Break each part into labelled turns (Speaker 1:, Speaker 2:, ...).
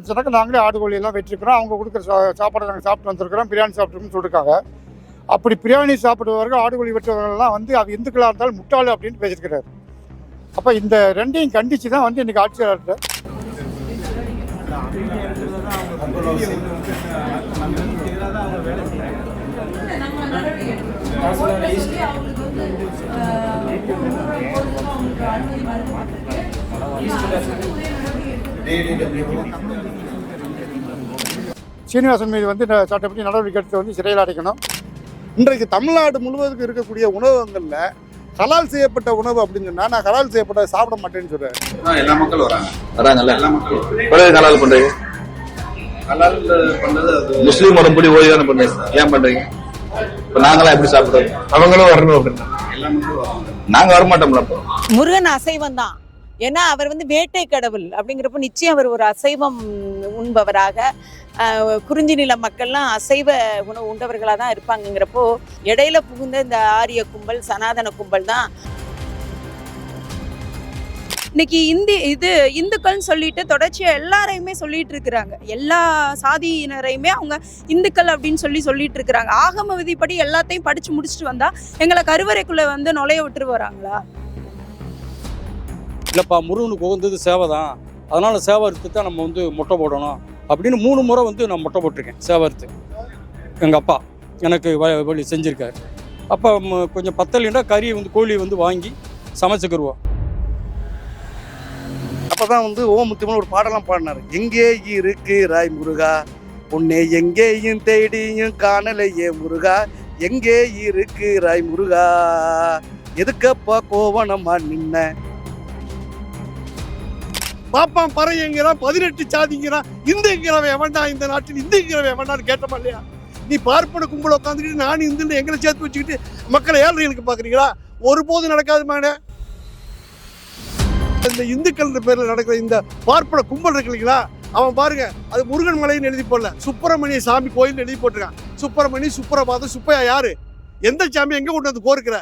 Speaker 1: சொன்னாக்க நாங்களே ஆடு கோழி எல்லாம் வெட்டிருக்கிறோம் அவங்க கொடுக்குற சா சாப்பாடை நாங்கள் சாப்பிட்டு வந்திருக்கிறோம் பிரியாணி சாப்பிட்டுருக்கோம்னு சொல்லியிருக்காங்க அப்படி பிரியாணி சாப்பிடுவவர்கள் ஆடு கோழி வெட்டுறவர்கள்லாம் வந்து அது இந்துக்களாக இருந்தாலும் முட்டாளு அப்படின்னு பேசியிருக்கிறார் அப்போ இந்த ரெண்டையும் கண்டித்து தான் வந்து இன்றைக்கி ஆட்சியாளர்கிட்ட சீனிவாசன் மீது வந்து சட்டப்படி நடவடிக்கை எடுத்து வந்து சிறையில் அடைக்கணும்.
Speaker 2: இன்றைக்கு தமிழ்நாடு முழுவதுக்கு இருக்கக்கூடிய உணவகங்களில் ஹலால் செய்யப்பட்ட உணவு அப்படின்னு சொன்னா நான் ஹலால் செய்யப்பட்ட சாப்பிட மாட்டேன்னு சொல்றேன்.
Speaker 3: எல்லா மக்களும் வராங்க.
Speaker 4: வராங்கல்ல?
Speaker 3: எல்லா மக்களும்
Speaker 4: கலால் பண்றீங்க?
Speaker 3: ஹலால் பண்றது
Speaker 4: முஸ்லீம் முறைப்படி ஓய்வு தானே பண்றீங்க ஏன் பண்றீங்க? இப்ப நாங்களாம் எப்படி சாப்பிடுறோம் அவங்களும் வரணும் அப்படின்னா.
Speaker 3: எல்லா மக்களும் வராங்க.
Speaker 4: நாங்க வரமாட்டோம்ல அப்போ?
Speaker 5: முருகன் அசைவம் தான். ஏன்னா அவர் வந்து வேட்டை கடவுள் அப்படிங்கிறப்ப நிச்சயம் அவர் ஒரு அசைவம் உண்பவராக குறிஞ்சி நில மக்கள்லாம் அசைவ உணவு உண்டவர்களாக தான் இருப்பாங்கங்கிறப்போ இடையில புகுந்த இந்த ஆரிய கும்பல் சனாதன கும்பல் தான்.
Speaker 6: இன்னைக்கு இந்தி இது இந்துக்கள்னு சொல்லிட்டு தொடர்ச்சியா எல்லாரையுமே சொல்லிட்டு இருக்கிறாங்க. எல்லா சாதியினரையுமே அவங்க இந்துக்கள் அப்படின்னு சொல்லி சொல்லிட்டு இருக்கிறாங்க. ஆகம விதிப்படி எல்லாத்தையும் படிச்சு முடிச்சுட்டு வந்தா எங்களை கருவறைக்குள்ள வந்து நுழைய விட்டுட்டு வராங்களா
Speaker 7: இல்லைப்பா முருகனுக்கு உகந்தது சேவை தான் அதனால் சேவை அறுத்து தான் நம்ம வந்து முட்டை போடணும். அப்படின்னு மூணு முறை வந்து நான் முட்டை போட்டிருக்கேன் சேவை அறுத்து எங்கள் அப்பா எனக்கு வழி செஞ்சுருக்காரு. அப்போ கொஞ்சம் பத்தலைன்னா கறியை வந்து கோழி வந்து வாங்கி சமைச்சிக்கிடுவோம்
Speaker 2: அப்போ தான் வந்து ஓமுத்தியம்னு ஒரு பாடலாம் பாடினாரு. எங்கே இருக்கு ராய் முருகா? உன்னை எங்கேயும் தேடியும் காணலையே முருகா? எங்கே இருக்கு ராய் முருகா? எதுக்கப்பா கோவணமா நின்ன? பாப்பான் பறையங்கிறான் பதினெட்டு சாதிங்கிறான் இந்துங்கிறவன் எவன்டா இந்த நாட்டில் இந்துங்கிறவன் எவன்டான்னு கேட்டமா இல்லையா? நீ பார்ப்பன கும்பல உட்காந்துக்கிட்டு நான் இந்துன்னு எங்களை சேர்த்து வச்சுக்கிட்டு மக்களை ஏழ்றைகளுக்கு பார்க்குறீங்களா ஒருபோதும் நடக்காது மாடே இந்த இந்துக்கள் பேரில் நடக்கிற இந்த பார்ப்பன கும்பல் இருக்கு இல்லைங்களா? அவன் பாருங்க அது முருகன் மலைன்னு எழுதி போடல. சுப்பிரமணிய சாமி கோயில் எழுதி போட்டிருக்கான். சுப்பிரமணி சுப்பிரபாதம் சுப்பையா யாரு? எந்த சாமி எங்கே கொண்டு வந்து கோருக்கிற?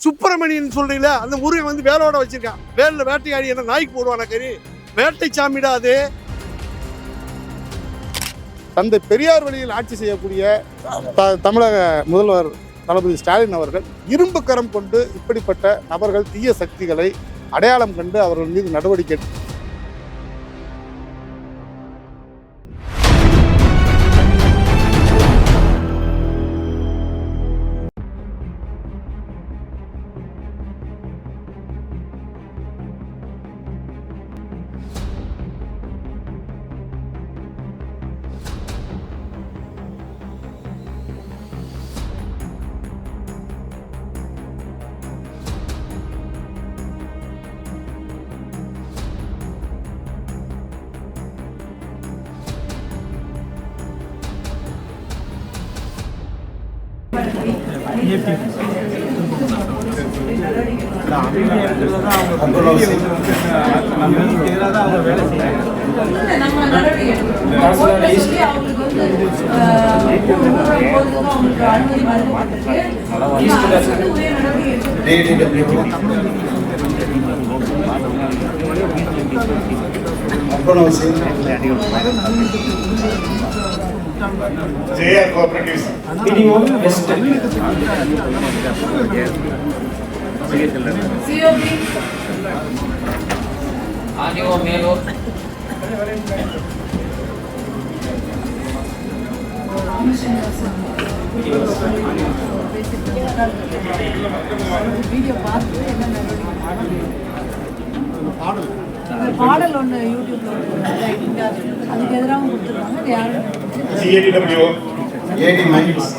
Speaker 2: சுப்பிரமணியன் சொல்றீங்களா அந்த முருகன் வந்து வேலோட வச்சிருக்கான். வேலில் வேட்டையாடி என்ன நாய்க்கு போடுவானா கறி? வேட்டை சாமிடா அது தந்தை பெரியார் வழியில் ஆட்சி செய்யக்கூடிய த- தமிழக முதல்வர் தளபதி ஸ்டாலின் அவர்கள் இரும்பு கரம் கொண்டு இப்படிப்பட்ட நபர்கள் தீய சக்திகளை அடையாளம் கண்டு அவர்கள் மீது நடவடிக்கை ஏபி அமைதி இடத்துல தான் அவங்க
Speaker 4: Pronounce it. JR Cooperatives. Minimum Western. COB.
Speaker 3: ಆನಿವೋ ಮೇಲೋ वीडियो बात
Speaker 8: பாடல். ஒன்று யூடியூப்ல அதுக்கு எதிராக யாரும்
Speaker 3: மைண்ட்ஸ்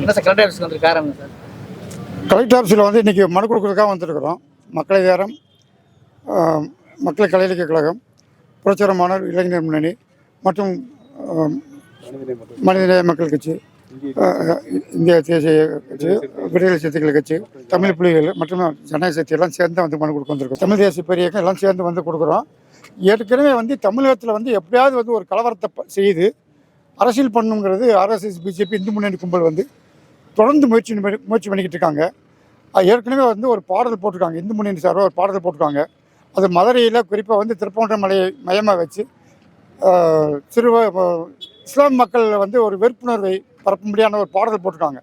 Speaker 9: என்ன சார் கலெக்டர் ஆஃபீஸ்க்கு வந்து காரணம் சார்?
Speaker 1: கலெக்டர் ஆஃபீஸில் வந்து இன்றைக்கி மனு கொடுக்குறதுக்காக வந்திருக்கிறோம். மக்களை நேரம் மக்கள் கலையிலக்கிய கழகம் புரட்சிகர மாணவர் இளைஞர் முன்னணி மற்றும் மனிதநேய மக்கள் கட்சி. இந்திய தேசிய கட்சி விடுதலை சிறுத்தைகள் கட்சி தமிழ் புலிகள் மற்றும் ஜனநாயக சக்தி எல்லாம் சேர்ந்து வந்து மனு கொடுக்க வந்திருக்கோம். தமிழ் தேசிய பெரிய எல்லாம் சேர்ந்து வந்து கொடுக்குறோம். ஏற்கனவே வந்து தமிழகத்தில் வந்து எப்படியாவது வந்து ஒரு கலவரத்தை செய்து அரசியல் பண்ணுங்கிறது ஆர்எஸ்எஸ் பிஜேபி இந்து முன்னணி கும்பல் வந்து தொடர்ந்து முயற்சி பண்ணி- முயற்சி பண்ணிக்கிட்டு இருக்காங்க. அது ஏற்கனவே வந்து ஒரு பாடல் போட்டிருக்காங்க. இந்து முன்னணி சார்பாக ஒரு பாடல் போட்டிருக்காங்க. அது மதுரையில் குறிப்பாக வந்து திருப்பவண்ட மலையை மையமாக வச்சு சிறுவ இஸ்லாம் மக்கள் வந்து ஒரு வெறுப்புணர்வை பரப்பும்படியான ஒரு பாடல் போட்டிருக்காங்க.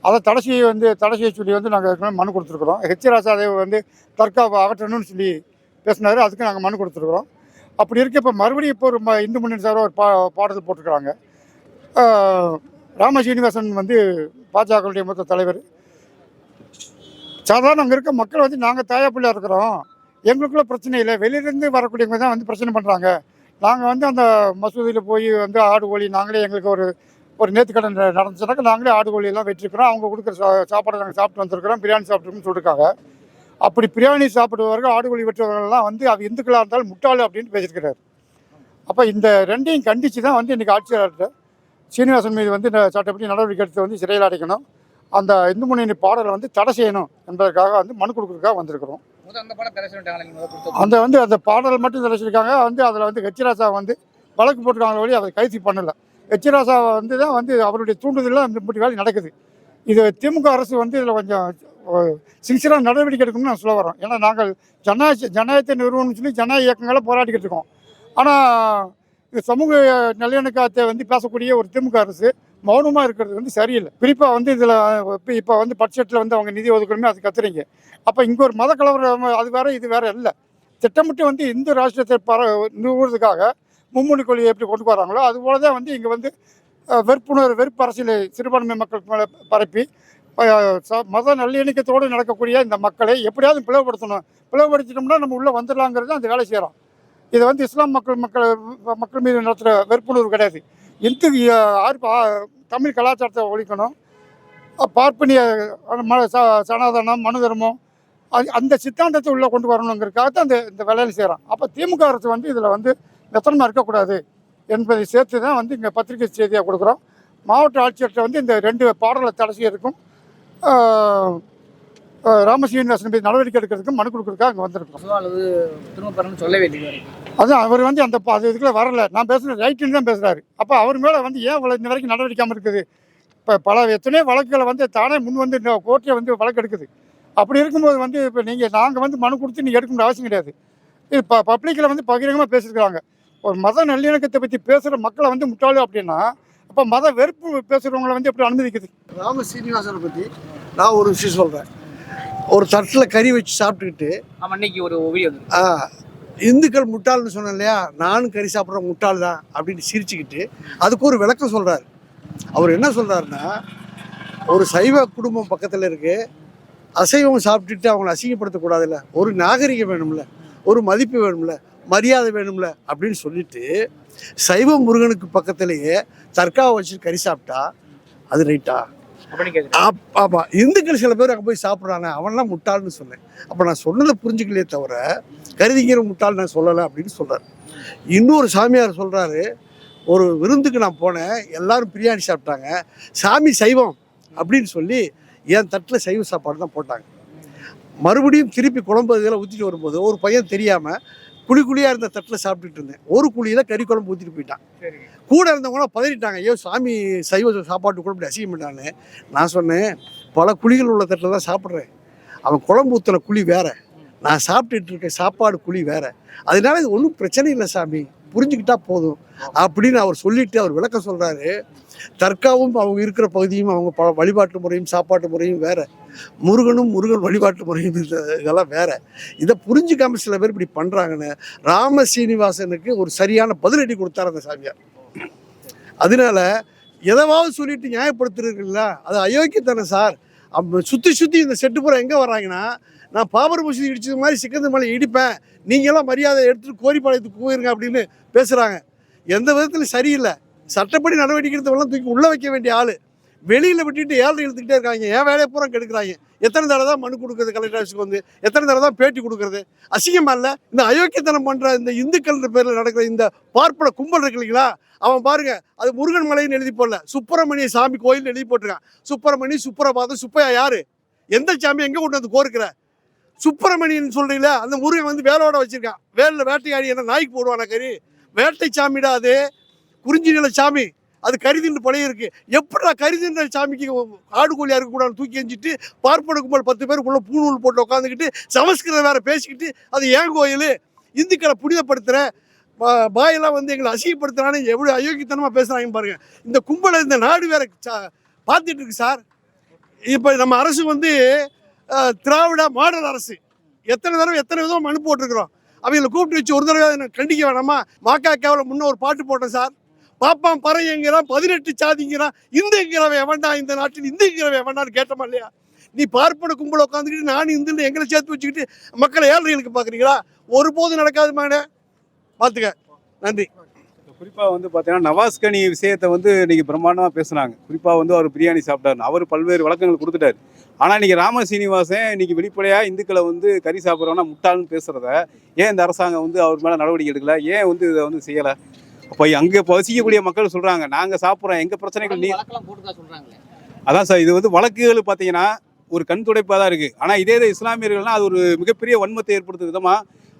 Speaker 1: அதை தடை செய்ய வந்து தடை செய்ய சொல்லி வந்து நாங்கள் ஏற்கனவே மனு கொடுத்துருக்குறோம். ஹெச் ராசாதேவ் வந்து தற்காப்பு அகற்றணும்னு சொல்லி பேசினார். அதுக்கு நாங்கள் மனு கொடுத்துருக்குறோம். அப்படி இருக்க இப்போ மறுபடியும் இப்போ ஒரு ம- இந்து முன்னணி சார் ஒரு பா பாடத்தில் போட்டிருக்கிறாங்க. ராம சீனிவாசன் வந்து பாஜகவுடைய மூத்த தலைவர். சாதாரண அங்கே இருக்க மக்கள் வந்து நாங்கள் தாயா பிள்ளையாக இருக்கிறோம். எங்களுக்குள்ள பிரச்சனை இல்லை. வெளியிலேருந்து வரக்கூடியவங்க தான் வந்து பிரச்சனை பண்ணுறாங்க நாங்கள் வந்து அந்த மசூதியில் போய் வந்து ஆடு ஓழி நாங்களே எங்களுக்கு ஒரு ஒரு நேர்த்திக்கடன் நடந்துச்சுனாக்கா நாங்களே ஆடு கோழி எல்லாம் வெட்டிருக்கிறோம். அவங்க கொடுக்குற சா சாப்பாடை நாங்கள் சாப்பிட்டு வந்திருக்கிறோம். பிரியாணி சாப்பிட்ருக்கோம்னு சொல்லியிருக்காங்க அப்படி பிரியாணி சாப்பிடுவவர்கள் ஆடு கோழி வெட்டுறவர்கள்லாம் வந்து அவ இந்துக்களாக இருந்தாலும் முட்டாள் அப்படின்னு பேசியிருக்கிறார். அப்போ இந்த ரெண்டையும் கண்டித்து தான் வந்து இன்றைக்கி ஆட்சியாளர்கிட்ட சீனிவாசன் மீது வந்து சட்டப்படி நடவடிக்கை எடுத்து வந்து சிறையில் அடைக்கணும். அந்த இந்து முன்னணி பாடலை வந்து தடை செய்யணும் என்பதற்காக வந்து மனு கொடுக்கறதுக்காக வந்திருக்கிறோம்.
Speaker 3: அந்த தடை
Speaker 1: வந்து அந்த பாடல் மட்டும் தெரிவிச்சிருக்காங்க வந்து அதில் வந்து ஹெச்ராசா வந்து வழக்கு போட்டிருக்காங்க வழி அதை கைது பண்ணல. ஹெச்ராசா வந்து தான் வந்து அவருடைய தூண்டுதலில் அந்த இப்படி வேலை நடக்குது. இது திமுக அரசு வந்து இதில் கொஞ்சம் சின்சியராக நடவடிக்கை எடுக்கணும்னு நான் சொல்ல வரோம் ஏன்னா நாங்கள் ஜனநாயக ஜனநாயகத்தை நிறுவனம்னு சொல்லி ஜனநாயக இயக்கங்களை போராடிக்கிட்டு இருக்கோம். ஆனால் இது சமூக நல்லிணக்கத்தை வந்து பேசக்கூடிய ஒரு திமுக அரசு மௌனமாக இருக்கிறது வந்து சரியில்லை. குறிப்பாக வந்து இதில் இப்போ இப்போ வந்து பட்ஜெட்டில் வந்து அவங்க நிதி ஒதுக்கணுமே அது கத்துறீங்க. அப்போ இங்கே ஒரு மத கலவரம் அது வேற இது வேற இல்லை. திட்டமிட்டு வந்து இந்து ராஷ்டிரத்தை பர நிறுவுறதுக்காக மும்மொழி கொள்கையை எப்படி கொண்டு வராங்களோ அதுபோல தான் வந்து இங்கே வந்து வெறுப்புணர்வு வெறுப்பு அரசியலை சிறுபான்மை மக்கள் மேலே பரப்பி ச- மத நல்லிணக்கத்தோடு நடக்கக்கூடிய இந்த மக்களை எப்படியாவது பிளவுபடுத்தணும். பிளவுபடுத்திட்டோம்னா நம்ம உள்ளே வந்துடலாங்கிறது அந்த வேலை செய்கிறோம் இது வந்து இஸ்லாம் மக்கள் மக்கள் மக்கள் மீது நடத்துகிற வெறுப்புணர்வு கிடையாது. இந்து ஆர் தமிழ் கலாச்சாரத்தை ஒழிக்கணும். பார்ப்பனிய ம ச- சனாதனம் மனு தர்மம் அது அந்த சித்தாந்தத்தை உள்ளே கொண்டு வரணுங்கிறதுக்காக தான் இந்த இந்த வேலையில் செய்கிறோம் அப்போ திமுக அரசு வந்து இதில் வந்து மெத்தனமாக இருக்கக்கூடாது என்பதை சேர்த்து தான் வந்து இங்கே பத்திரிகை செய்தியாக கொடுக்குறோம். மாவட்ட ஆட்சியர்கிட்ட வந்து இந்த ரெண்டு பாடலை தடை செய்யறதுக்கும் ராமசீனிவாசன் மீது நடவடிக்கை எடுக்கிறதுக்கும் மனு கொடுக்குறதுக்காக அங்கே வந்திருக்கோம்.
Speaker 3: அல்லது திரும்ப பெறணும்னு சொல்ல வேண்டியது
Speaker 1: அதான் அவர் வந்து அந்த அது இதுக்குள்ள வரல. நான் பேசுகிறது ரைட்டுன்னு தான் பேசுகிறாரு அப்போ அவர் மேலே வந்து ஏன் இவ்வளவு இன்ன வரைக்கும் நடவடிக்காமல் இருக்குது? இப்போ பல எத்தனையோ வழக்குகளை வந்து தானே முன் வந்து இந்த கோர்ட்டில் வந்து வழக்கு எடுக்குது. அப்படி இருக்கும்போது வந்து இப்போ நீங்கள் நாங்கள் வந்து மனு கொடுத்து நீங்கள் எடுக்கணும்னு அவசியம் கிடையாது. இது ப பப்ளிக்கில் வந்து பகிரங்கமாக பேசியிருக்கிறாங்க. ஒரு மத நல்லிணக்கத்தை பற்றி பேசுகிற மக்களை வந்து முட்டாளு அப்படின்னா அப்போ மத வெறுப்பு பேசுகிறவங்களை வந்து எப்படி அனுமதிக்குது
Speaker 10: ராம சீனிவாசனை பற்றி நான் ஒரு விஷயம் சொல்கிறேன் ஒரு தட்டில் கறி வச்சு சாப்பிட்டுக்கிட்டு
Speaker 3: ஆமா இன்னைக்கு ஒரு வீடியோ வந்து
Speaker 10: ஆ, இந்துக்கள் முட்டாள்னு சொன்னேன் இல்லையா? நானும் கறி சாப்பிட்ற முட்டாள் தான் அப்படின்னு சிரிச்சுக்கிட்டு அதுக்கு ஒரு விளக்கம் சொல்கிறார் அவர் என்ன சொல்கிறாருன்னா ஒரு சைவ குடும்பம் பக்கத்தில் இருக்கு. அசைவம் சாப்பிட்டுட்டு அவங்கள அசிங்கப்படுத்தக்கூடாதுல்ல. ஒரு நாகரிகம் வேணும்ல. ஒரு மதிப்பு வேணும்ல. மரியாதை வேணும்ல அப்படின்னு சொல்லிட்டு சைவ முருகனுக்கு பக்கத்திலேயே தற்காவை வச்சு கறி சாப்பிட்டா அது ரைட்டா
Speaker 3: அப்படின்னு கேக்குறேன்
Speaker 10: ஆப்- ஆமா. இந்துக்கள் சில பேர் அங்கே போய் சாப்பிட்றானே அவன்லாம் முட்டாள்னு சொன்னேன். அப்போ நான் சொன்னதை புரிஞ்சுக்கலையே தவிர கருதிங்கிற முட்டாள் நான் சொல்லலை அப்படின்னு சொல்றாரு. இன்னொரு சாமியார் சொல்றாரு ஒரு விருந்துக்கு நான் போனேன். எல்லாரும் பிரியாணி சாப்பிட்டாங்க. சாமி சைவம் அப்படின்னு சொல்லி என் தட்டில் சைவ சாப்பாடு தான் போட்டாங்க. மறுபடியும் திருப்பி குழம்பு இதெல்லாம் ஊற்றிட்டு வரும்போது ஒரு பையன் தெரியாமல் குழி குழியாக இருந்த தட்டில் சாப்பிட்டுட்டு இருந்தேன். ஒரு குழியில் கறி குழம்பு ஊற்றிட்டு போயிட்டான். கூட இருந்தவங்களாம் பதறிட்டாங்க. ஐயோ சாமி சைவ சாப்பாட்டு கூட இப்படி அசிங்க பண்ணான்னு நான் சொன்னேன் பல குழிகள் உள்ள தட்டில் தான் சாப்பிட்றேன். அவன் குழம்பு ஊற்றுன குழி வேற. நான் சாப்பிட்டுட்டு இருக்க சாப்பாடு குழி வேற. அதனால இது ஒன்றும் பிரச்சனை இல்லை சாமி. புரிஞ்சுக்கிட்டா போதும். அப்படின்னு அவர் சொல்லிட்டு அவர் விளக்க சொல்றாரு. தர்காவும் அவங்க இருக்கிற பகுதியும் அவங்க ப வழிபாட்டு முறையும் சாப்பாட்டு முறையும் வேற. முருகனும் முருகன் வழிபாட்டு முறையும் இதெல்லாம் வேற. இதை புரிஞ்சுக்காம சில பேர் இப்படி பண்றாங்கன்னு ராம சீனிவாசனுக்கு ஒரு சரியான பதிலடி கொடுத்தார் அந்த சாமியார். அதனால எதவாவது சொல்லிட்டு நியாயப்படுத்துறீங்களா அது அயோக்கியத்தானே சார். அப்ப சுற்றி சுற்றி இந்த செட்டு பூரா எங்கே வர்றாங்கன்னா நான் பாபர் மசூதி இடிச்சது மாதிரி சிக்கந்தர் மலை இடிப்பேன். நீங்களாம் மரியாதை எடுத்துட்டு கோரிப்பாளையத்துக்கு போயிருங்க அப்படின்னு பேசுகிறாங்க எந்த விதத்தில் சரியில்லை. சட்டப்படி நடவடிக்கை எடுத்தவெல்லாம் தூக்கி உள்ளே வைக்க வேண்டிய ஆள். வெளியில் விட்டுட்டு ஏழை இழுத்துக்கிட்டே இருக்காங்க. ஏன் வேலையை பூரா கெடுக்கிறாங்க? எத்தனை தடவை தான் மனு கொடுக்குறது கலெக்டர் ஆஃபீஸுக்கு வந்து? எத்தனை தடவை தான் பேட்டி கொடுக்குறது? அசிங்கமா இல்லை? இந்த அயோக்கியத்தனம் பண்ணுற இந்த இந்துக்கள்ன்ற பேரில் நடக்கிற இந்த பார்ப்பன கும்பல் இருக்கு இல்லைங்களா? அவன் பாருங்க அது முருகன் மலைன்னு எழுதி போடல. சுப்பிரமணிய சாமி கோயில் எழுதி போட்டிருக்கான். சுப்பிரமணி சுப்பிரபாதம் சுப்பையா யாரு? எந்த சாமி எங்கே கொண்டு வந்து கோருக்கிற? சுப்பிரமணியன் சொல்றீங்களா அந்த முருகன் வந்து வேலோட வச்சிருக்கான் வேலில் வேட்டையாடி என்ன நாய்க்கு போடுவானா கறி? வேட்டை சாமிடா அது. குறிஞ்சி நில சாமி.
Speaker 2: அது கரிதின்னு பழைய இருக்கு. எப்படா கரிதின்ற சாமிக்கு ஆடு கோழியா இருக்கக்கூடாது தூக்கி எஞ்சிட்டு பார்ப்பன கும்பல் பத்து பேருக்குள்ள பூணூல் போட்டு உட்காந்துக்கிட்டு சமஸ்கிருதம் வேற பேசிக்கிட்டு அது ஏன் கோயில்? இந்துக்களை புனிதப்படுத்துகிற பா- பாயெல்லாம் வந்து எங்களை அசிங்கப்படுத்துறான்னு எவ்வளோ அயோக்கியத்தனமாக பேசுகிறாங்க பாருங்க. இந்த கும்பலை இந்த நாடு வேற சா- பார்த்துட்டு இருக்கு சார். இப்போ நம்ம அரசு வந்து திராவிட மாடல் அரசு. எத்தனை தடவை எத்தனை விதம் மனு போட்டிருக்கிறோம். அவங்களை கூப்பிட்டு வச்சு ஒரு தடவை கண்டிக்க வேணாமா? மாக்காக்காவில் முன்ன ஒரு பாட்டு போட்டேன் சார். பாப்பான் பறையங்கிறான் பதினெட்டு சாதிங்கிறான். இந்துங்கிறவன் எவன்டா இந்த நாட்டில் இந்துங்கிறவன் எவன்டான்னு கேட்டோமா இல்லையா? நீ பார்ப்பன கும்பல உட்காந்துக்கிட்டு நானும் இந்துன்னு எங்களை சேர்த்து வச்சுக்கிட்டு மக்களை ஏழ்றைகளுக்கு பார்க்குறீங்களா? ஒருபோதும் நடக்காது மாடே பார்த்துக்க. நன்றி.
Speaker 11: குறிப்பாக வந்து பார்த்தீங்கன்னா நவாஸ்கனி விஷயத்தை வந்து இன்னைக்கு பிரம்மாண்டமாக பேசுனாங்க. குறிப்பாக வந்து அவர் பிரியாணி சாப்பிட்டாரு அவர் பல்வேறு விளக்கங்கள் கொடுத்துட்டாரு. ஆனால் இன்னைக்கு ராம சீனிவாசன் இன்னைக்கு வெளிப்படையாக இந்துக்களை வந்து கறி சாப்பிட்றவனா முட்டாள்னு பேசுறத ஏன் இந்த அரசாங்கம் வந்து அவர் மேலே நடவடிக்கை எடுக்கல? ஏன் வந்து இதை வந்து செய்யலை? அப்போ அங்கே வசிக்கக்கூடிய மக்கள் சொல்கிறாங்க நாங்கள் சாப்பிட்றோம். எங்கள் பிரச்சனைகள் நீ அதான் சார் இது வந்து வழக்குகள் பார்த்தீங்கன்னா ஒரு கண் துடைப்பாக தான் இருக்குது ஆனால் இதே இது இஸ்லாமியர்கள்லாம் அது ஒரு மிகப்பெரிய வன்மத்தை ஏற்படுத்தும் விதமாக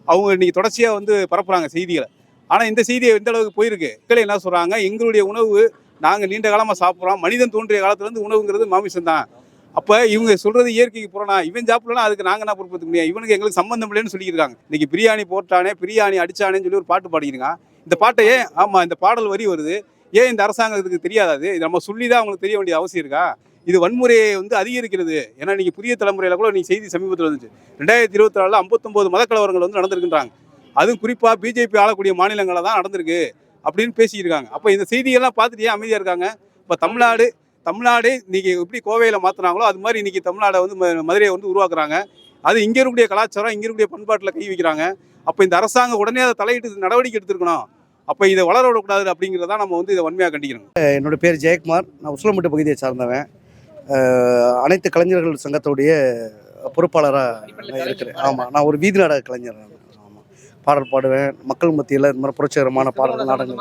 Speaker 11: அவங்க இன்னைக்கு தொடர்ச்சியாக வந்து பரப்புகிறாங்க செய்திகளை. ஆனால் இந்த செய்தி எந்த அளவுக்கு போயிருக்கு? மக்கள் என்ன சொல்கிறாங்க எங்களுடைய உணவு நாங்கள் நீண்ட காலமாக சாப்பிட்றோம். மனிதன் தோன்றிய காலத்துலேருந்து உணவுங்கிறது மாமிசம் தான் அப்போ இவங்க சொல்கிறது இயற்கைக்கு புறணா இவன் சாப்பிடலாம் அதுக்கு நாங்கள் என்ன பொறுப்பேற்க முடியும்? இவனுக்கு எங்களுக்கு சம்மந்தம் இல்லைன்னு சொல்லியிருக்காங்க இன்றைக்கி பிரியாணி போட்டானே பிரியாணி அடிச்சானேன்னு சொல்லி ஒரு பாட்டு பாடிக்கிறாங்க இந்த பாட்டை ஏன் ஆமாம் இந்த பாடல் வரி வருது. ஏன் இந்த அரசாங்கத்துக்கு தெரியாதது இது நம்ம சொல்லி தான் அவங்களுக்கு தெரிய வேண்டிய அவசியம் இருக்கா? இது வன்முறையை வந்து அதிகரிக்கிறது. ஏன்னா இன்றைக்கி புதிய தலைமுறையில் கூட நீங்கள் செய்தி சமீபத்தில் வந்துச்சு. ரெண்டாயிரத்தி இருபத்தி நாலில் ஐம்பத்தொம்போது மதக்கலவரங்கள் வந்து நடந்திருக்கின்றாங்க. அதுவும் குறிப்பாக பிஜேபி ஆளக்கூடிய மாநிலங்களில் தான் நடந்திருக்கு அப்படின்னு பேசியிருக்காங்க அப்போ இந்த செய்தியெல்லாம் பார்த்துட்டு ஏன் அமைதியாக இருக்காங்க? இப்போ தமிழ்நாடு தமிழ்நாடு இன்னைக்கு எப்படி கோவையில் மாற்றினாங்களோ அது மாதிரி இன்னைக்கு தமிழ்நாடை வந்து மதுரையை வந்து உருவாக்குறாங்க. அது இங்கே இருக்கக்கூடிய கலாச்சாரம் இங்கே இருக்கக்கூடிய பண்பாட்டில் கை வைக்கிறாங்க. அப்போ இந்த அரசாங்கம் உடனே அதை தலையிட்டு நடவடிக்கை எடுத்திருக்கணும். அப்போ இதை வளர விடக்கூடாது அப்படிங்கிறத நம்ம வந்து இதை வன்மையாக கண்டிக்கிறோம்.
Speaker 12: என்னோட பேர் ஜெயக்குமார். நான் உசிலம்பட்டு பகுதியை சார்ந்தவன். அனைத்து கலைஞர்கள் சங்கத்துடைய பொறுப்பாளராக இருக்கிறேன். ஆமாம் நான் ஒரு வீதி நாடக கலைஞர். பாடல் பாடுவேன். மக்கள் மத்தியில் இந்த மாதிரி புரட்சிகரமான பாடல் நாடகங்கள்.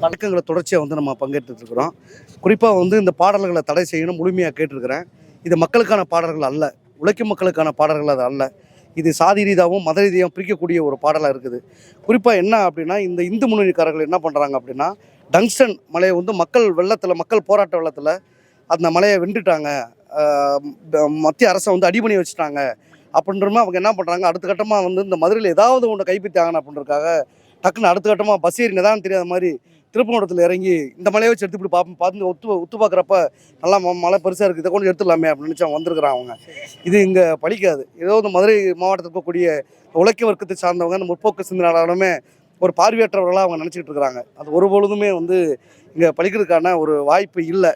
Speaker 12: வழக்கங்களை தொடர்ச்சியாக வந்து நம்ம பங்கேற்றுட்டு இருக்கிறோம். குறிப்பாக வந்து இந்த பாடல்களை தடை செய்யணும் முழுமையாக கேட்டிருக்கிறேன். இது மக்களுக்கான பாடல்கள் அல்ல. உழைக்கும் மக்களுக்கான பாடல்கள் அது அல்ல. இது சாதி ரீதியாகவும் மத ரீதியாகவும் பிரிக்கக்கூடிய ஒரு பாடலாக இருக்குது. குறிப்பாக என்ன அப்படின்னா இந்த இந்து முன்னணிக்காரர்கள் என்ன பண்ணுறாங்க அப்படின்னா டங்ஸ்டன் மலையை வந்து மக்கள் வெள்ளத்தில் மக்கள் போராட்ட வெள்ளத்தில் அந்த மலையை ம- மத்திய அரசை வந்து அடி பண்ணி வச்சுட்டாங்க. அப்படின்றமே அவங்க என்ன பண்ணுறாங்க அடுத்த கட்டமாக வந்து இந்த மதுரையில் ஏதாவது ஒன்று கைப்பற்றியாங்கன்னு அப்படின்றதுக்காக டக்குன்னு அடுத்த கட்டமாக பஸ் ஏறி நிதானம் தெரியாத மாதிரி திருப்பங்கூடத்தில் இறங்கி இந்த மலையை வச்சு எடுத்து இப்படி பார்ப்போம் பார்த்து ஒத்து ஒத்து பார்க்குறப்ப நல்லா ம- மலை பெருசாக இருக்குது. இதை கொண்டு எடுத்துடலாமே அப்படின்னு நினச்சி அவங்க வந்திருக்கிறாங்க அவங்க. இது இங்கே பழிக்காது. ஏதோ இந்த மதுரை மாவட்டத்தில் இருக்கக்கூடிய உழைக்க வர்க்கத்தை சார்ந்தவங்க இந்த முற்போக்கு சிந்தனையாளருமே ஒரு பார்வையற்றவர்களாக அவங்க நினச்சிக்கிட்டு இருக்கிறாங்க. அது ஒரு பொழுதுமே வந்து இங்கே பழிக்கிறதுக்கான ஒரு வாய்ப்பு இல்லை.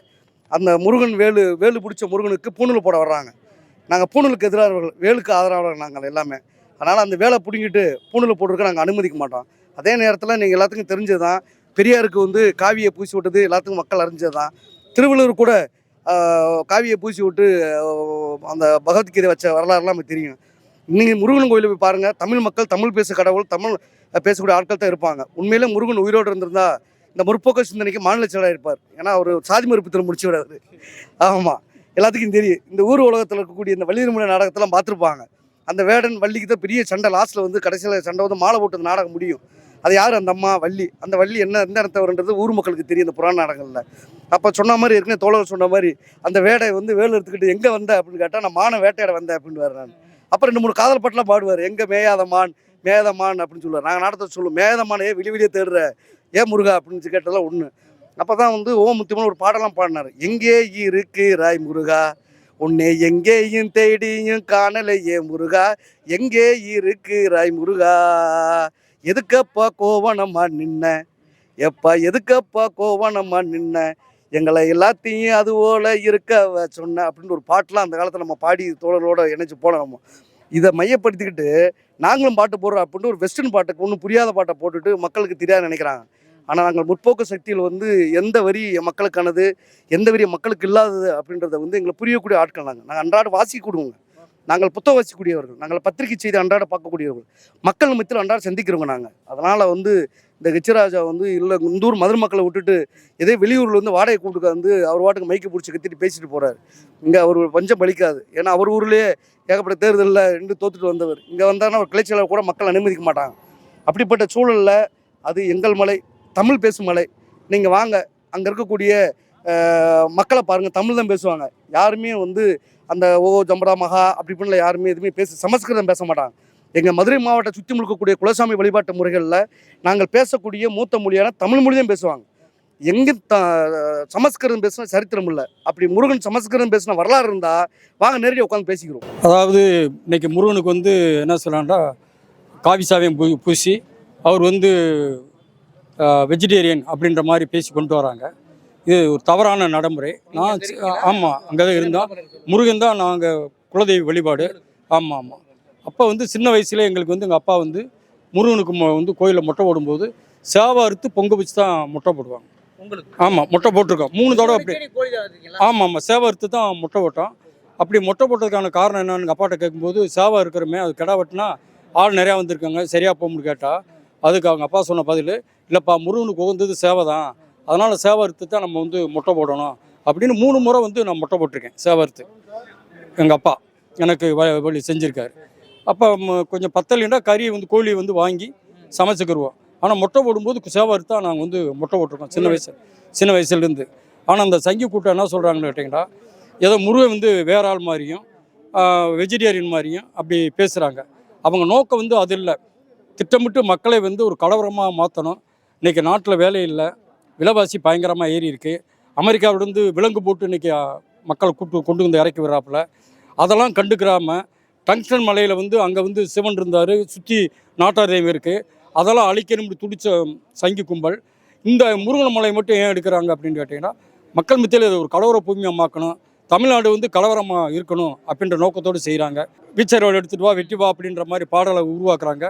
Speaker 12: அந்த முருகன் வேலு வேலு பிடிச்ச முருகனுக்கு பூணூல் போட வர்றாங்க. நாங்கள் பூணலுக்கு எதிரானவர்கள் வேலுக்கு ஆதரவாளர்கள் நாங்கள் எல்லாமே. அதனால் அந்த வேலை பிடுங்கிட்டு பூணலில் போட்டிருக்க நாங்கள் அனுமதிக்க மாட்டோம். அதே நேரத்தில் நீங்கள் எல்லாத்துக்கும் தெரிஞ்சது தான் பெரியாருக்கு வந்து காவியை பூசி விட்டது எல்லாத்துக்கும் மக்கள் அறிஞ்சது தான் திருவள்ளூர் கூட காவியை பூசி விட்டு அந்த பகவத்கீதை வச்ச வரலாறுலாம் நமக்கு தெரியும். நீங்கள் முருகன் கோயிலில் போய் பாருங்கள் தமிழ் மக்கள் தமிழ் பேச கடவுள் தமிழ் பேசக்கூடிய ஆட்கள் தான் இருப்பாங்க. உண்மையிலே முருகன் உயிரோடு இருந்திருந்தா இந்த முற்போக்கு சிந்தனைக்கு மாநில செயலாக இருப்பார் ஏன்னா அவர் சாதி மறுப்பு முடிச்சு விடாது ஆமாம் எல்லாத்துக்கும் தெரியும். இந்த ஊர் உலகத்தில் இருக்கக்கூடிய இந்த வள்ளிருமலை நாடகத்தெல்லாம் பார்த்துருப்பாங்க. அந்த வேடன் வள்ளிக்கு தான் பெரிய சண்டை. லாஸ்ட்டில் வந்து கடைசியில் சண்டை வந்து மாலை போட்டு நாடகம் முடியும். அது யார்? அந்த அம்மா வள்ளி. அந்த வள்ளி என்ன எந்த இடத்தவர்ன்றது ஊர் மக்களுக்கு தெரியும் இந்த புராண நாடகங்களில். அப்போ சொன்ன மாதிரி ஏற்கனவே தோழர் சொன்ன மாதிரி அந்த வேடை வந்து வேலை எடுத்துக்கிட்டு எங்கே வந்த அப்படின்னு கேட்டால் நான் மான வேட்டையாட வந்தேன் அப்படின்னு நான். அப்புறம் ரெண்டு மூணு காதல் பாட்டெலாம் பாடுவார். எங்கே மேயாத மான் மேதமான் அப்படின்னு சொல்லுவார். நாங்கள் நாடகத்தை சொல்லுவோம். மேதமான் ஏன் விழி வெளியே தேடுற ஏன் முருகா? அப்படின்னு கேட்டதெல்லாம் ஒன்று அப்போ தான் வந்து ஓ முத்தியமான ஒரு பாடலாம் பாடினார். எங்கே இருக்கு ராய் முருகா? உன்னை எங்கேயும் தேடியும் காணலையே முருகா? எங்கே இருக்கு ராய் முருகா? எதுக்கப்பா கோவணமா நின்ன? எப்பா எதுக்கப்பா கோவணமா நின்ன? எங்களை எல்லாத்தையும் அது போல இருக்க சொன்ன அப்படின்னு ஒரு பாட்டெலாம் அந்த காலத்தில் நம்ம பாடி தோழரோட இணைச்சு போனோம். நம்ம இதை மையப்படுத்திக்கிட்டு நாங்களும் பாட்டு போடுறோம் அப்படின்னு ஒரு வெஸ்டர்ன் பாட்டுக்கு ஒன்றும் புரியாத பாட்டை போட்டுட்டு மக்களுக்கு தெரியாது நினைக்கிறாங்க. ஆனால் நாங்கள் முற்போக்கு சக்தியில் வந்து எந்த வரி மக்களுக்கானது எந்த வரி மக்களுக்கு இல்லாதது அப்படின்றத வந்து எங்களை புரியக்கூடிய ஆட்கள் நாங்கள் நாங்கள் அன்றாட வாசிக்கூடியவங்க நாங்கள் புத்தகம் வாசிக்கக்கூடியவர்கள். நாங்கள் பத்திரிகை செய்தி அன்றாட பார்க்கக்கூடியவர்கள். மக்கள் மத்தியில் அன்றாட சந்திக்கிறவங்க நாங்கள் அதனால் வந்து இந்த கச்சிராஜா வந்து இல்லை இந்த மதுரை மக்களை விட்டுட்டு இதே வெளியூரில் வந்து வாடகை கூட்டுக்க வந்து அவர் வாட்டுக்கு மைக்கு பிடிச்சி கத்திட்டு பேசிட்டு போகிறார் இங்கே அவர் பஞ்சம் பலிக்காது. ஏன்னா அவர் ஊர்லேயே ஏகப்பட்ட தேர்தலில் ரெண்டு தோத்துட்டு வந்தவர். இங்கே வந்தாருன்னா ஒரு கிளைச்சலை கூட மக்கள் அனுமதிக்க மாட்டாங்க. அப்படிப்பட்ட சூழலில் அது எங்கள் மலை தமிழ் பேசும் மலை. நீங்கள் வாங்க அங்கே இருக்கக்கூடிய மக்களை பாருங்கள் தமிழ் தான் பேசுவாங்க. யாருமே வந்து அந்த ஓ ஜம்படா மகா அப்படி இப்படின்ல யாருமே எதுவுமே பேச சமஸ்கிருதம் பேச மாட்டாங்க. எங்கள் மதுரை மாவட்டம் சுற்றி முழுக்கக்கூடிய குலசாமி வழிபாட்டு முறைகளில் நாங்கள் பேசக்கூடிய மூத்த மொழியான தமிழ் மொழி தான் பேசுவாங்க. எங்கே த சமஸ்கிருதம் பேசினா சரித்திரம் இல்லை. அப்படி முருகன் சமஸ்கிருதம் பேசின வரலாறு இருந்தால் வாங்க நேரடியாக உட்காந்து பேசிக்கிறோம்.
Speaker 7: அதாவது இன்னைக்கு முருகனுக்கு வந்து என்ன சொல்லலாம்டா காவி சாவியம் பூசி அவர் வந்து வெஜிடேரியன் அப்படின்ற மாதிரி பேசி கொண்டு வராங்க. இது ஒரு தவறான நடைமுறை. நான் ஆமாம் அங்கே தான் இருந்தோம் முருகன் தான் நாங்கள் குலதெய்வ வழிபாடு. ஆமாம் ஆமாம் அப்போ வந்து சின்ன வயசுல எங்களுக்கு வந்து எங்கள் அப்பா வந்து முருகனுக்கு வந்து கோயிலில் மொட்டை போடும்போது சேவை அறுத்து பொங்க வச்சு தான் மொட்டை போடுவாங்க.
Speaker 9: உங்களுக்கு?
Speaker 7: ஆமாம் மொட்டை போட்டிருக்கோம். மூணு தடவை அப்படி? ஆமாம் ஆமாம் சேவை அறுத்து தான் முட்டை போட்டோம். அப்படி முட்டை போட்டதுக்கான காரணம் என்னன்னு அப்பாட்ட கேட்கும்போது சேவை இருக்கிறமே அது கிடா வெட்டினா ஆள் நிறையா வந்திருக்காங்க. சரியாக போகும்னு கேட்டால் அதுக்கு அவங்க அப்பா சொன்ன பதில் இல்லைப்பா முருகனுக்கு உகந்தது சேவை தான். அதனால் சேவை அறுத்து தான் நம்ம வந்து முட்டை போடணும். அப்படின்னு மூணு முறை வந்து நான் முட்டை போட்டிருக்கேன் சேவை அறுத்து. எங்கள் அப்பா எனக்கு வ- வழி செஞ்சுருக்காரு. அப்போ கொஞ்சம் பத்தலைன்னா கறியை வந்து கோழியை வந்து வாங்கி சமைச்சுக்கிருவோம். ஆனால் முட்டை போடும்போது சேவை அறுத்தா நாங்கள் வந்து முட்டை போட்டிருக்கோம் சின்ன வயசு சின்ன வயசுலேருந்து. ஆனால் அந்த சங்கி கூட்டம் என்ன சொல்கிறாங்கன்னு கேட்டிங்கன்னா ஏதோ முருகன் வந்து வேற ஆள் மாதிரியும் வெஜிடேரியன் மாதிரியும் அப்படி பேசுகிறாங்க அவங்க நோக்கம் வந்து அது இல்லை. திட்டமிட்டு மக்களை வந்து ஒரு கலவரமாக மாற்றணும் இன்றைக்கி நாட்டில் வேலை இல்லை. விலைவாசி பயங்கரமாக ஏறி இருக்கு. அமெரிக்காவிலேருந்து விலங்கு போட்டு இன்றைக்கி மக்களை கூட்டு கொண்டு வந்து இறக்கி விடுறாப்புல. அதெல்லாம் கண்டுக்கிறாமல் டங்ஸ்டன் மலையில் வந்து அங்கே வந்து சிவன் இருந்தார். சுற்றி நாட்டார் தெய்வம் இருக்குது அதெல்லாம் அழிக்கணும்னு துடிச்ச சங்கி கும்பல். இந்த முருகன் மலை மட்டும் ஏன் எடுக்கிறாங்க அப்படின்னு கேட்டிங்கன்னா மக்கள் மத்தியில் இதை ஒரு கலவர பூமியமாக்கணும் தமிழ்நாடு வந்து கலவரமாக இருக்கணும் அப்படின்ற நோக்கத்தோடு செய்கிறாங்க வீச்சரோடு எடுத்துகிட்டு வா வெட்டி வா அப்படின்ற மாதிரி பாடலை உருவாக்குறாங்க.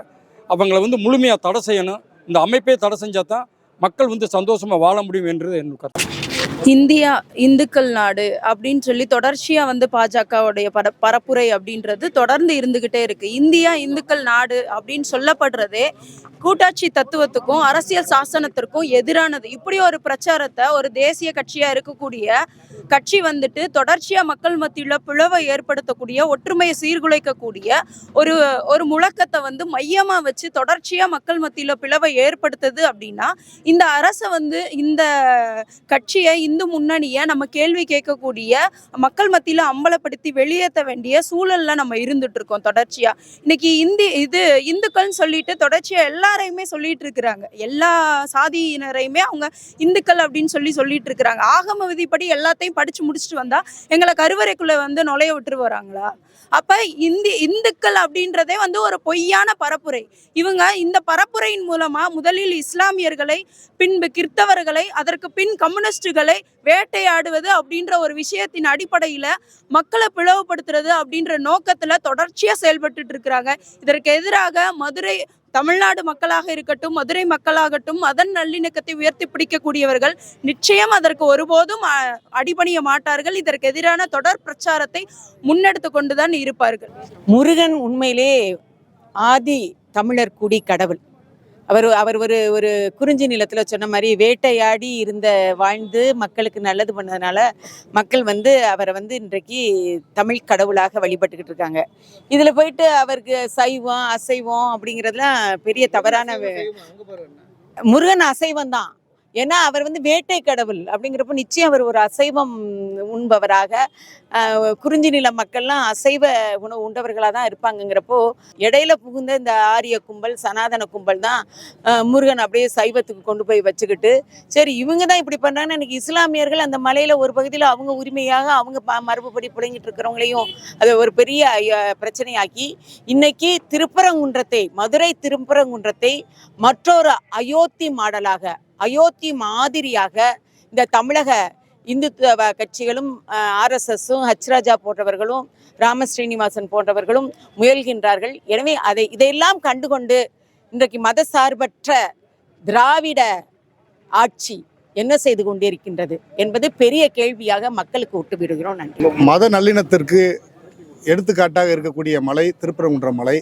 Speaker 7: அவங்கள வந்து முழுமையாக தடை செய்யணும். இந்த அமைப்பே தடை செஞ்சால் தான் மக்கள் வந்து சந்தோஷமாக வாழ முடியும் என்றது என் கருத்து.
Speaker 6: இந்தியா இந்துக்கள் நாடு அப்படின்னு சொல்லி தொடர்ச்சியா வந்து பாஜகவுடைய பர பரப்புரை அப்படின்றது தொடர்ந்து இருந்துகிட்டே இருக்கு. இந்தியா இந்துக்கள் நாடு அப்படின்னு சொல்லப்படுறதே கூட்டாட்சி தத்துவத்துக்கும் அரசியல் சாசனத்திற்கும் எதிரானது. இப்படி ஒரு பிரச்சாரத்தை ஒரு தேசிய கட்சியா இருக்கக்கூடிய கட்சி வந்துட்டு தொடர்ச்சியா மக்கள் மத்தியில பிளவை ஏற்படுத்தக்கூடிய ஒற்றுமையை சீர்குலைக்கக்கூடிய ஒரு ஒரு முழக்கத்தை வந்து மையமா வச்சு தொடர்ச்சியா மக்கள் மத்தியில பிளவை ஏற்படுத்துது அப்படின்னா இந்த அரசை வந்து இந்த கட்சியை இந்து முன்னணியை நம்ம கேள்வி கேட்கக்கூடிய மக்கள் மத்தியில் அம்பலப்படுத்தி வெளியேற்ற வேண்டிய சூழல்ல நம்ம இருந்துட்டு இருக்கோம் தொடர்ச்சியா. இன்னைக்கு இந்தி இது இந்துக்கள்னு சொல்லிட்டு தொடர்ச்சியா எல்லாரையுமே சொல்லிட்டு இருக்கிறாங்க. எல்லா சாதியினரையுமே அவங்க இந்துக்கள் அப்படின்னு சொல்லி சொல்லிட்டு இருக்கிறாங்க. ஆகம விதிப்படி எல்லாத்தையும் படிச்சு முடிச்சுட்டு வந்தா எங்களை கருவறைக்குள்ள வந்து நுழைய விட்டுரு வராங்களா அப்ப இந்தி இந்துக்கள் அப்படின்றதே வந்து ஒரு பொய்யான பரப்புரை. இவங்க இந்த பரப்புரையின் மூலமா முதலில் இஸ்லாமியர்களை பின்பு கிறித்தவர்களை அதற்கு பின் கம்யூனிஸ்டுகளை வேட்டையாடுவது அப்படின்ற ஒரு விஷயத்தின் அடிப்படையில மக்களை பிளவுபடுத்துறது அப்படின்ற நோக்கத்துல தொடர்ச்சியா செயல்பட்டுட்டு இருக்கிறாங்க. இதற்கு எதிராக மதுரை தமிழ்நாடு மக்களாக இருக்கட்டும் மதுரை மக்களாகட்டும் அதன் நல்லிணக்கத்தை உயர்த்தி பிடிக்கக்கூடியவர்கள் நிச்சயம் அதற்கு ஒருபோதும் அ, அடிபணிய மாட்டார்கள். இதற்கு எதிரான தொடர் பிரச்சாரத்தை முன்னெடுத்து கொண்டுதான் இருப்பார்கள்.
Speaker 5: முருகன் உண்மையிலே ஆதி தமிழர் குடி கடவுள். அவர் அவர் ஒரு ஒரு குறிஞ்சி நிலத்தில் சொன்ன மாதிரி வேட்டையாடி இருந்த வாழ்ந்து மக்களுக்கு நல்லது பண்ணதுனால மக்கள் வந்து அவரை வந்து இன்றைக்கு தமிழ் கடவுளாக வழிபட்டுக்கிட்டு இருக்காங்க. இதில் போயிட்டு அவருக்கு சைவம் அசைவம் அப்படிங்கிறதுலாம் பெரிய தவறான முருகன் அசைவம் தான் ஏன்னா அவர் வந்து வேட்டை கடவுள் அப்படிங்கிறப்போ நிச்சயம் அவர் ஒரு அசைவம் உண்பவராக குறிஞ்சி நில மக்கள்லாம் அசைவ உணவு உண்டவர்களாக தான் இருப்பாங்கங்கிறப்போ இடையில புகுந்த இந்த ஆரிய கும்பல் சனாதன கும்பல் தான் முருகன் அப்படியே சைவத்துக்கு கொண்டு போய் வச்சுக்கிட்டு சரி இவங்க தான் இப்படி பண்ணுறாங்கன்னு இன்னைக்கு இஸ்லாமியர்கள் அந்த மலையில் ஒரு பகுதியில் அவங்க உரிமையாக அவங்க ப- மரபுப்படி பிழைங்கிட்டு இருக்கிறவங்களையும் அதை ஒரு பெரிய பிரச்சனையாக்கி இன்னைக்கு திருப்பரங்குன்றத்தை மதுரை திருப்பரங்குன்றத்தை மற்றொரு அயோத்தி மாடலாக அயோத்தி மாதிரியாக இந்த தமிழக இந்துத்துவ கட்சிகளும் ஆர்எஸ்எஸும் ஹச்ராஜா போன்றவர்களும் ராம ஸ்ரீனிவாசன் போன்றவர்களும் முயல்கின்றார்கள். எனவே அதை இதையெல்லாம் கண்டுகொண்டு இன்றைக்கு மதசார்பற்ற திராவிட ஆட்சி என்ன செய்து கொண்டிருக்கின்றது என்பது பெரிய கேள்வியாக மக்களுக்கு விட்டுவிடுகிறோம் நன்றி.
Speaker 2: மத நல்லிணத்திற்கு எடுத்துக்காட்டாக இருக்கக்கூடிய மலை திருப்பரங்குன்ற மலை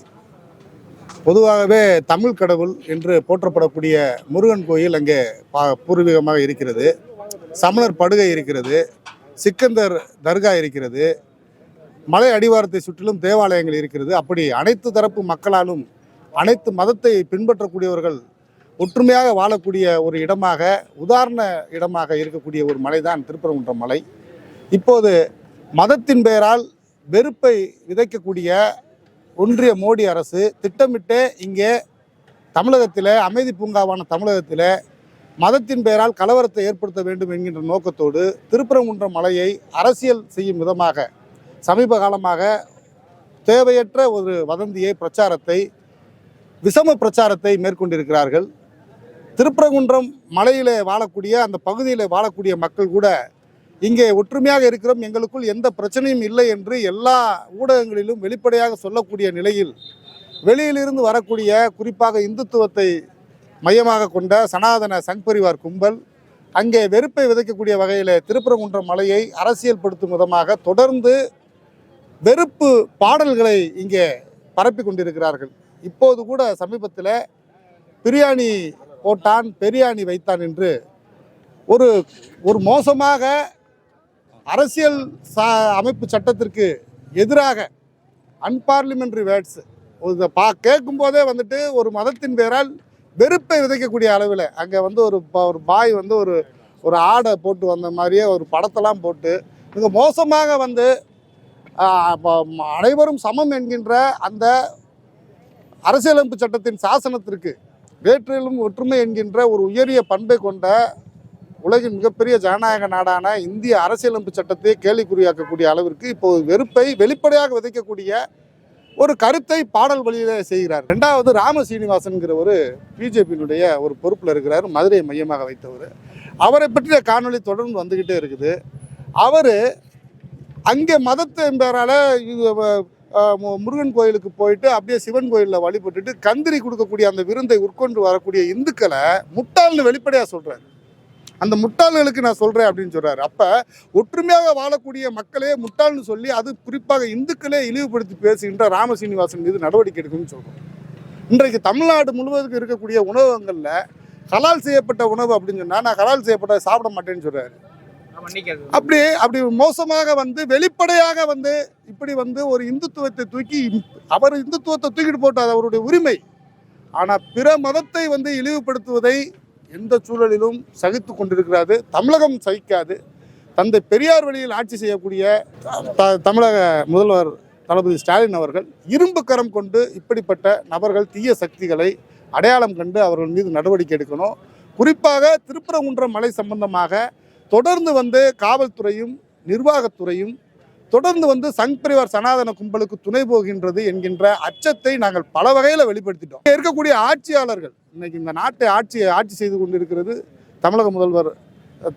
Speaker 2: பொதுவாகவே தமிழ் கடவுள் என்று போற்றப்படக்கூடிய முருகன் கோயில் அங்கே பா பூர்வீகமாக இருக்கிறது. சமணர் படுகை இருக்கிறது. சிக்கந்தர் தர்கா இருக்கிறது. மலை அடிவாரத்தை சுற்றிலும் தேவாலயங்கள் இருக்கிறது. அப்படி அனைத்து தரப்பு மக்களாலும் அனைத்து மதத்தை பின்பற்றக்கூடியவர்கள் ஒற்றுமையாக வாழக்கூடிய ஒரு இடமாக உதாரண இடமாக இருக்கக்கூடிய ஒரு மலை தான் திருப்பரங்குன்றம் மலை. இப்போது மதத்தின் பெயரால் வெறுப்பை விதைக்கக்கூடிய ஒன்றிய மோடி அரசு திட்டமிட்டே இங்கே தமிழகத்தில் அமைதி பூங்காவான தமிழகத்தில் மதத்தின் பெயரால் கலவரத்தை ஏற்படுத்த வேண்டும் என்கின்ற நோக்கத்தோடு திருப்பரங்குன்றம் மலையை அரசியல் செய்யும் விதமாக சமீப காலமாக தேவையற்ற ஒரு வதந்தியை பிரச்சாரத்தை விஷம பிரச்சாரத்தை மேற்கொண்டிருக்கிறார்கள். திருப்பரங்குன்றம் மலையிலே வாழக்கூடிய அந்த பகுதியில் வாழக்கூடிய மக்கள் கூட இங்கே ஒற்றுமையாக இருக்கிறோம். எங்களுக்குள் எந்த பிரச்சனையும் இல்லை என்று எல்லா ஊடகங்களிலும் வெளிப்படையாக சொல்லக்கூடிய நிலையில் வெளியிலிருந்து வரக்கூடிய குறிப்பாக இந்துத்துவத்தை மையமாக கொண்ட சனாதன சங்பரிவார் கும்பல் அங்கே வெறுப்பை விதைக்கக்கூடிய வகையில் திருப்பரங்குன்றம் மலையை அரசியல்படுத்தும் விதமாக தொடர்ந்து வெறுப்பு பாடல்களை இங்கே பரப்பி கொண்டிருக்கிறார்கள். இப்போது கூட சமீபத்தில் பிரியாணி போட்டான் பெரியாணி வைத்தான் என்று ஒரு ஒரு மோசமாக அரசியல் சா அமைப்பு சட்டத்திற்கு எதிராக அன்பார்லிமெண்ட்ரி வேர்ட்ஸ் இதை பா கேட்கும்போதே வந்துட்டு ஒரு மதத்தின் பேரால் வெறுப்பை விதைக்கக்கூடிய அளவில் அங்கே வந்து ஒரு ப- ஒரு பாய் வந்து ஒரு ஒரு ஆடை போட்டு வந்த மாதிரியே ஒரு படத்தெல்லாம் போட்டு மிக மோசமாக வந்து அனைவரும் சமம் என்கின்ற அந்த அரசியலமைப்பு சட்டத்தின் சாசனத்திற்கு வேற்றிலும் ஒற்றுமை என்கின்ற ஒரு உயரிய பண்பை கொண்ட உலகின் மிகப்பெரிய ஜனநாயக நாடான இந்திய அரசியலமைப்பு சட்டத்தை கேள்விக்குறியாக்கக்கூடிய அளவிற்கு இப்போ வெறுப்பை வெளிப்படையாக விதைக்கக்கூடிய ஒரு கருத்தை பாடல் வழியில செய்கிறார். ரெண்டாவது ராம சீனிவாசன்கிற ஒரு பிஜேபியினுடைய ஒரு பொறுப்பில் இருக்கிறார் மதுரையை மையமாக வைத்தவர். அவரை பற்றிய காணொளி தொடர்ந்து வந்துக்கிட்டே இருக்குது. அவர் அங்கே மதத்தின் பேரால் மு- முருகன் கோயிலுக்கு போயிட்டு அப்படியே சிவன் கோயிலில் வழிபட்டுட்டு கந்திரி கொடுக்கக்கூடிய அந்த விருந்தை உட்கொண்டு வரக்கூடிய இந்துக்களை முட்டாள்னு வெளிப்படையாக சொல்கிறார் அந்த முட்டாள்களுக்கு நான் சொல்கிறேன் அப்படின்னு சொல்கிறாரு அப்போ ஒற்றுமையாக வாழக்கூடிய மக்களே முட்டாள்னு சொல்லி அது குறிப்பாக இந்துக்களே இழிவுபடுத்தி பேசுகின்ற ராம சீனிவாசன் மீது நடவடிக்கை எடுக்கணும்னு சொல்கிறோம் இன்றைக்கு தமிழ்நாடு முழுவதுக்கும் இருக்கக்கூடிய உணவகங்களில் ஹலால் செய்யப்பட்ட உணவு அப்படின்னு சொன்னால் நான் ஹலால் செய்யப்பட்ட சாப்பிட மாட்டேன்னு சொல்கிறாரு அப்படி அப்படி மோசமாக வந்து வெளிப்படையாக வந்து இப்படி வந்து ஒரு இந்துத்துவத்தை தூக்கி அவர் இந்துத்துவத்தை தூக்கிட்டு போட்டார் அவருடைய உரிமை. ஆனால் பிற மதத்தை வந்து இழிவுபடுத்துவதை எந்த சூழலிலும் சகித்து கொண்டிருக்கிறாரு தமிழகம் சகிக்காது. தந்தை பெரியார் வழியில் ஆட்சி செய்யக்கூடிய த- தமிழக முதல்வர் தளபதி ஸ்டாலின் அவர்கள் இரும்பு கரம் கொண்டு இப்படிப்பட்ட நபர்கள் தீய சக்திகளை அடையாளம் கண்டு அவர்கள் மீது நடவடிக்கை எடுக்கணும். குறிப்பாக திருப்பரங்குன்றம் மலை சம்பந்தமாக தொடர்ந்து வந்து காவல்துறையும் நிர்வாகத்துறையும் தொடர்ந்து வந்து சங் பரிவார் சனாதன கும்பலுக்கு துணை போகின்றது என்கின்ற அச்சத்தை நாங்கள் பல வகையில் வெளிப்படுத்திட்டோம். இருக்கக்கூடிய ஆட்சியாளர்கள் இன்னைக்கு இந்த நாட்டை ஆட்சி ஆட்சி செய்து கொண்டிருக்கிறது தமிழக முதல்வர்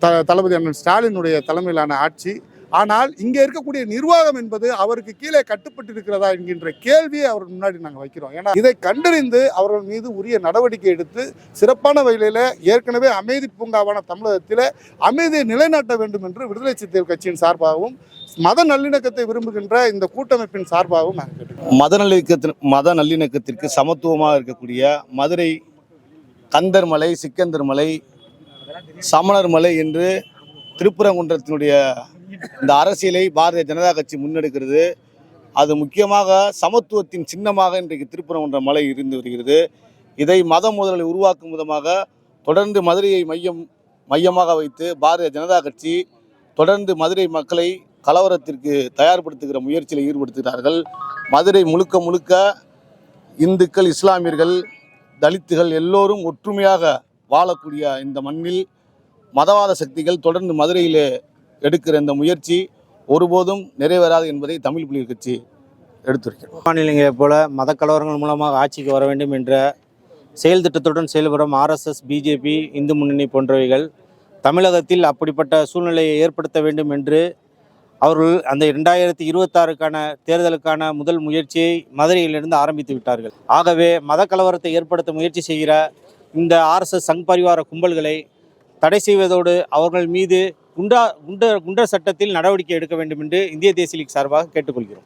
Speaker 2: த தளபதி அண்ணன் ஸ்டாலினுடைய தலைமையிலான ஆட்சி. ஆனால் இங்கே இருக்கக்கூடிய நிர்வாகம் என்பது அவருக்கு கீழே கட்டுப்பட்டு இருக்கிறதா என்கின்ற கேள்வியை அவர் முன்னாடி நாங்கள் வைக்கிறோம். ஏன்னா இதை கண்டறிந்து அவர்கள் மீது உரிய நடவடிக்கை எடுத்து சிறப்பான வகையில் ஏற்கனவே அமைதி பூங்காவான தமிழகத்தில் அமைதியை நிலைநாட்ட வேண்டும் என்று விடுதலை சிறுத்தைகள் கட்சியின் சார்பாகவும் மத நல்லிணக்கத்தை விரும்புகின்ற இந்த கூட்டமைப்பின் சார்பாகவும் நாங்கள் கேட்டுக்கிறோம்.
Speaker 12: மத நல்லிணக்கத்தின் மத நல்லிணக்கத்திற்கு சமத்துவமாக இருக்கக்கூடிய மதுரை கந்தர்மலை சிக்கந்தர்மலை சிக்கந்தர் மலை என்று திருப்பரங்குன்றத்தினுடைய இந்த அரசியலை பாரதிய ஜனதா கட்சி முன்னெடுக்கிறது. அது முக்கியமாக சமத்துவத்தின் சின்னமாக இன்றைக்கு திருப்பரங்குன்ற மலை இருந்து வருகிறது. இதை மத முதலை உருவாக்கும் விதமாக தொடர்ந்து மதுரையை மையம் மையமாக வைத்து பாரதிய ஜனதா கட்சி தொடர்ந்து மதுரை மக்களை கலவரத்திற்கு தயார்படுத்துகிற முயற்சியில் ஈடுபடுத்துகிறார்கள். மதுரை முழுக்க முழுக்க இந்துக்கள் இஸ்லாமியர்கள் தலித்துகள் எல்லோரும் ஒற்றுமையாக வாழக்கூடிய இந்த மண்ணில் மதவாத சக்திகள் தொடர்ந்து மதுரையில் எடுக்கிற இந்த முயற்சி ஒருபோதும் நிறைவேறாது என்பதை தமிழ் புலிகள் கட்சி எடுத்துரைக்கிறோம்
Speaker 9: மாநிலங்களைப் போல மத கலவரங்கள் மூலமாக ஆட்சிக்கு வர வேண்டும் என்ற செயல் திட்டத்துடன் செயல்படும் ஆர்எஸ்எஸ் பிஜேபி இந்து முன்னணி போன்றவைகள் தமிழகத்தில் அப்படிப்பட்ட சூழ்நிலையை ஏற்படுத்த வேண்டும் என்று அவர்கள் அந்த இரண்டாயிரத்தி இருபத்தாறுக்கான தேர்தலுக்கான முதல் முயற்சியை மதுரையிலிருந்து ஆரம்பித்து விட்டார்கள். ஆகவே மத கலவரத்தை ஏற்படுத்த முயற்சி செய்கிற இந்த ஆர்எஸ்எஸ் சங் பரிவார கும்பல்களை தடை செய்வதோடு அவர்கள் மீது குண்டா குண்டர் குண்டர் சட்டத்தில் நடவடிக்கை எடுக்க வேண்டும் என்று இந்திய தேசிய லீக் சார்பாக கேட்டுக்கொள்கிறோம்.